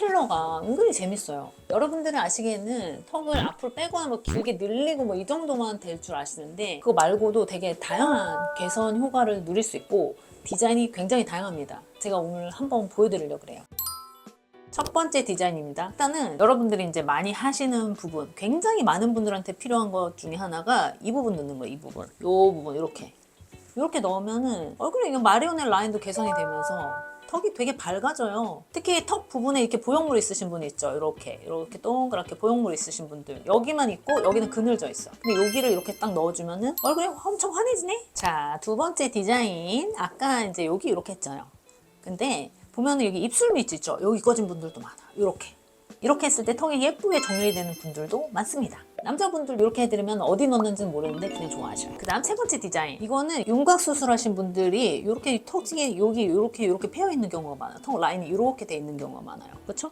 필러가 은근히 재밌어요. 여러분들은 아시기에는 턱을 앞으로 빼거나 뭐 길게 늘리고 뭐 이 정도만 될 줄 아시는데 그거 말고도 되게 다양한 개선 효과를 누릴 수 있고 디자인이 굉장히 다양합니다. 제가 오늘 한번 보여드리려고 그래요. 첫 번째 디자인입니다. 일단은 여러분들이 이제 많이 하시는 부분, 굉장히 많은 분들한테 필요한 것 중에 하나가 이 부분 넣는 거예요. 이 부분. 이 부분 이렇게. 이렇게 넣으면은 얼굴에 이거 마리오넬 라인도 개선이 되면서 턱이 되게 밝아져요. 특히 턱 부분에 이렇게 보형물 있으신 분 있죠. 이렇게 이렇게 동그랗게 보형물 있으신 분들 여기만 있고 여기는 그늘져 있어. 근데 여기를 이렇게 딱 넣어주면은 얼굴이 엄청 환해지네. 자 두 번째 디자인 아까 이제 여기 이렇게 했잖아요. 근데 보면은 여기 입술 밑 있죠. 여기 꺼진 분들도 많아. 이렇게. 이렇게 했을 때 턱이 예쁘게 정리되는 분들도 많습니다. 남자분들 이렇게 해드리면 어디 넣는지는 모르는데 그냥 좋아하셔요. 그 다음 세 번째 디자인. 이거는 윤곽 수술하신 분들이 이렇게 턱이 여기 이렇게 이렇게 패여 있는 경우가 많아요. 턱 라인이 이렇게 돼 있는 경우가 많아요. 그렇죠?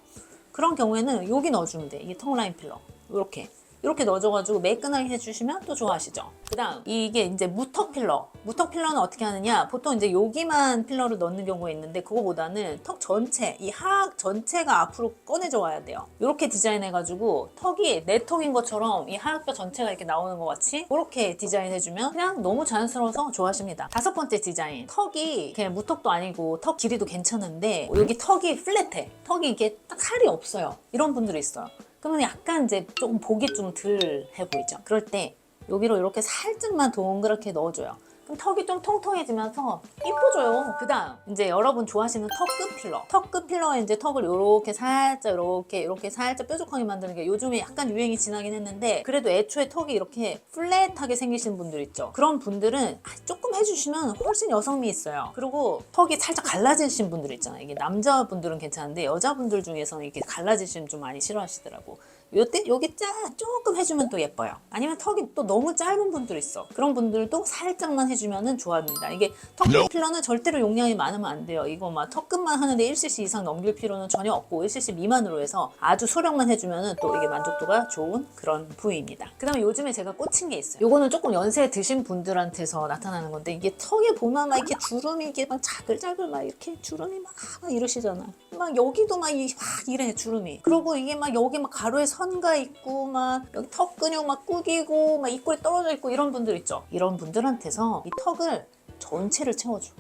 그런 경우에는 여기 넣어주면 돼. 이게 턱 라인 필러. 이렇게. 이렇게 넣어줘가지고 매끈하게 해주시면 또 좋아하시죠. 그 다음, 이게 이제 무턱 필러. 무턱 필러는 어떻게 하느냐? 보통 이제 여기만 필러를 넣는 경우가 있는데, 그거보다는 턱 전체, 이 하악 전체가 앞으로 꺼내져 와야 돼요. 이렇게 디자인해가지고, 턱이 내 턱인 것처럼 이 하악뼈 전체가 이렇게 나오는 것 같이, 이렇게 디자인해주면 그냥 너무 자연스러워서 좋아하십니다. 다섯 번째 디자인. 턱이 그냥 무턱도 아니고, 턱 길이도 괜찮은데, 여기 턱이 플랫해. 턱이 이게 딱 살이 없어요. 이런 분들이 있어요. 그러면 약간 이제 조금 보기 좀 덜해 보이죠. 그럴 때 여기로 이렇게 살짝만 동그랗게 넣어줘요. 그럼 턱이 좀 통통해지면서 이뻐져요. 그 다음, 이제 여러분 좋아하시는 턱끝 필러. 턱끝 필러에 이제 턱을 이렇게 살짝, 이렇게, 이렇게 살짝 뾰족하게 만드는 게 요즘에 약간 유행이 지나긴 했는데, 그래도 애초에 턱이 이렇게 플랫하게 생기신 분들 있죠. 그런 분들은 아, 조금 해주시면 훨씬 여성미 있어요. 그리고 턱이 살짝 갈라지신 분들 있잖아요. 이게 남자분들은 괜찮은데, 여자분들 중에서는 이렇게 갈라지시면 좀 많이 싫어하시더라고. 요때 여기 짜 조금 해주면 또 예뻐요. 아니면 턱이 또 너무 짧은 분들 있어. 그런 분들도 살짝만 해주면은 좋아합니다. 이게 턱 필러는 절대로 용량이 많으면 안 돼요. 이거 막 턱끝만 하는데 1cc 이상 넘길 필요는 전혀 없고 1cc 미만으로 해서 아주 소량만 해주면은 또 이게 만족도가 좋은 그런 부위입니다. 그다음에 요즘에 제가 꽂힌 게 있어요. 요거는 조금 연세 드신 분들한테서 나타나는 건데 이게 턱에 보면 막 이렇게 주름이 이게 막 자글자글 막 이렇게 주름이 막, 막 이러시잖아. 막 여기도 막, 이, 막 이래 주름이. 그리고 이게 막 여기 막 가로에 선가 있고 막 여기 턱 근육 막 구기고 막 입꼬리 떨어져 있고 이런 분들 있죠. 이런 분들한테서 이 턱을 전체를 채워줘.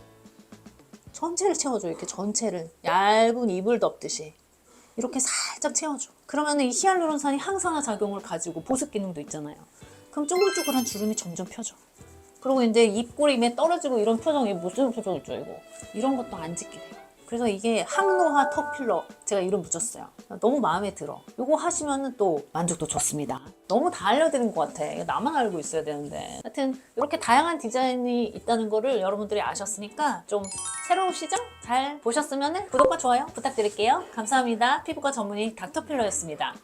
전체를 채워줘. 이렇게 전체를 얇은 이불 덮듯이 이렇게 살짝 채워줘. 그러면 이 히알루론산이 항산화 작용을 가지고 보습 기능도 있잖아요. 그럼 쪼글쪼글한 주름이 점점 펴져. 그리고 이제 입꼬리 에 떨어지고 이런 표정이 무슨 표정 있죠 이거 이런 것도 안 짓게 돼요 그래서 이게 항노화 턱 필러 제가 이름 붙였어요. 너무 마음에 들어. 이거 하시면은 또 만족도 좋습니다. 너무 다 알려드린 것 같아. 나만 알고 있어야 되는데. 하여튼 이렇게 다양한 디자인이 있다는 거를 여러분들이 아셨으니까 좀 새로운 시장 잘 보셨으면 구독과 좋아요 부탁드릴게요. 감사합니다. 피부과 전문의 닥터필러였습니다